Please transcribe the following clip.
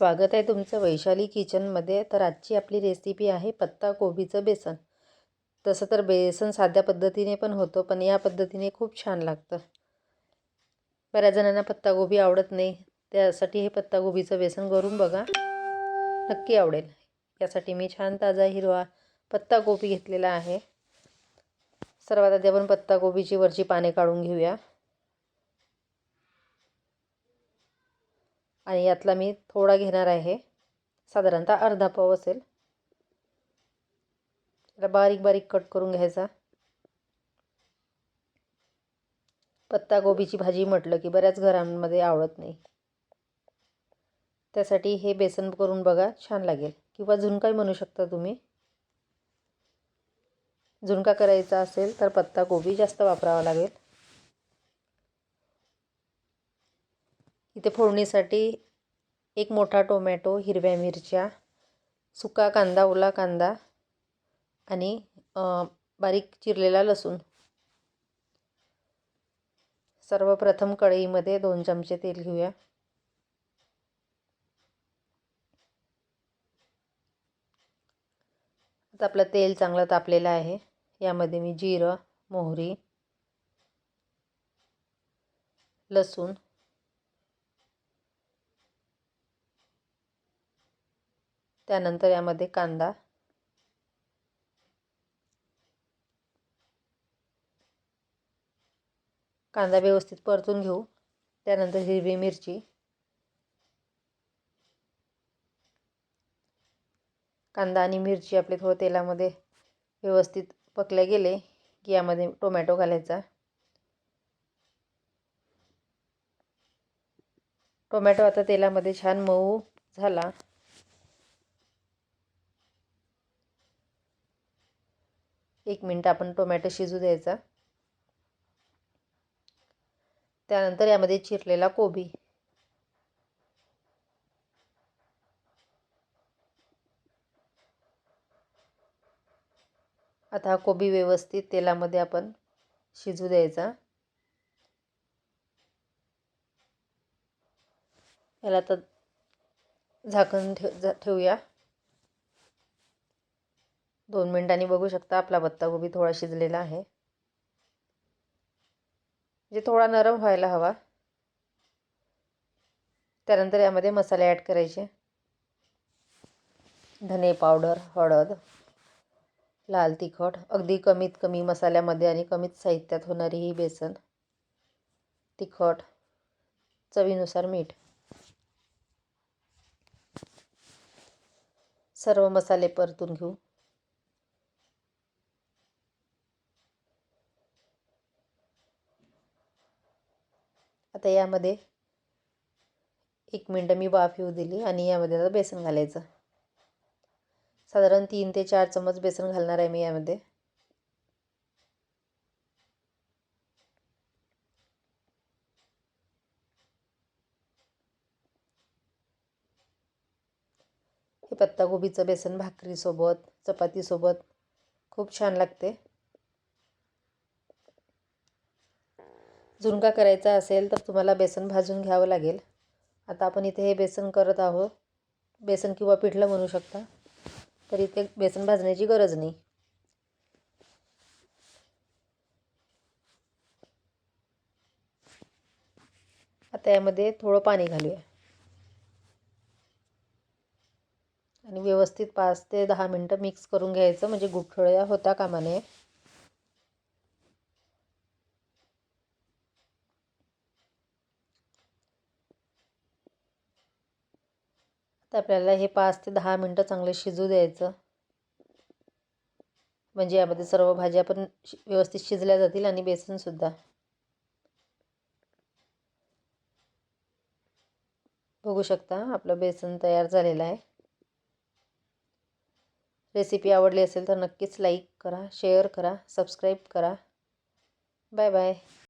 स्वागत आहे तुमचं वैशाली किचनमध्ये. तर आजची आपली रेसिपी आहे पत्ता कोबीचं बेसन. तसं तर बेसन साध्या पद्धतीने पण होतं पण या पद्धतीने खूप छान लागतं. बऱ्याच जणांना पत्तागोबी आवडत नाही त्यासाठी हे पत्तागोबीचं बेसन करून बघा. नक्की आवडेल. यासाठी मी छान ताजा हिरवा पत्तागोबी घेतलेला आहे. सर्वात आधी आपण पत्तागोबीची वरची पाने काढून घेऊया. आणि यातला मी थोडा घेणार आहे. साधारणतः अर्धा पाव असेल. त्याला बारीक बारीक कट करून घ्यायचा. पत्तागोबीची भाजी म्हटलं की बऱ्याच घरांमध्ये आवडत नाही. त्यासाठी हे बेसन करून बघा छान लागेल. किंवा झुणकाही म्हणू शकता तुम्ही. झुणका करायचा असेल तर पत्ताकोबी जास्त वापरावा लागेल. इथे फोडणीसाठी एक मोठा टोमॅटो हिरव्या मिरच्या सुका कांदा ओला कांदा आणि बारीक चिरलेला लसूण. सर्वप्रथम कढईमध्ये दोन चमचे तेल घेऊया. आता आपलं तेल चांगलं तापलेलं आहे. यामध्ये मी जिरं मोहरी लसूण त्यानंतर यामध्ये कांदा. कांदा व्यवस्थित परतून घेऊ. त्यानंतर हिरवी मिरची. कांदा आणि मिरची आपले थोडं तेलामध्ये व्यवस्थित पकले गेले की यामध्ये टोमॅटो घालायचा. टोमॅटो आता तेलामध्ये छान मऊ झाला. एक मिनटं आपण टोमॅटो शिजू द्यायचा. त्यानंतर यामध्ये चिरलेला कोबी. आता हा कोबी व्यवस्थित तेलामध्ये आपण शिजू द्यायचा. याला तर झाकण ठेव ठेवूया. दोन मिनटांनी बघू शकता आपला पत्तागोबी थोडा शिजलेला आहे. जे थोडा नरम व्हायला हवा. त्यानंतर यामध्ये मसाले ॲड करायचे. धने पावडर हळद लाल तिखट अगदी कमीत कमी मसाल्यामध्ये आणि कमीत साहित्यात होणारी ही बेसन तिखट चवीनुसार मीठ. सर्व मसाले परतून घेऊ. आता यामध्ये एक मिनटं मी वाफ येऊ दिली आणि यामध्ये आता बेसन घालायचं. साधारण तीन ते चार चमच बेसन घालणार आहे मी यामध्ये. हे पत्तागोबीचं बेसन भाकरीसोबत चपातीसोबत खूप छान लागते. झुणका करायचा असेल तर तुम्हाला बेसन भाजून घ्यावं लागेल. आता आपण इथे हे बेसन करत आहोत. बेसन किंवा पिठलं म्हणू शकता. तर इथे बेसन भाजण्याची गरज नाही. आता यामध्ये थोडं पाणी घालूया. आणि व्यवस्थित पाच ते दहा मिनटं मिक्स करून घ्यायचं. म्हणजे गुठळ्या होता कामा तर आपल्याला हे पाच ते दहा मिनटं चांगलं शिजू द्यायचं. म्हणजे यामध्ये सर्व भाज्या पण व्यवस्थित शिजल्या जातील आणि बेसनसुद्धा बघू शकता आपलं बेसन तयार झालेलं आहे. रेसिपी आवडली असेल तर नक्कीच लाईक करा शेअर करा सबस्क्राईब करा. Bye bye.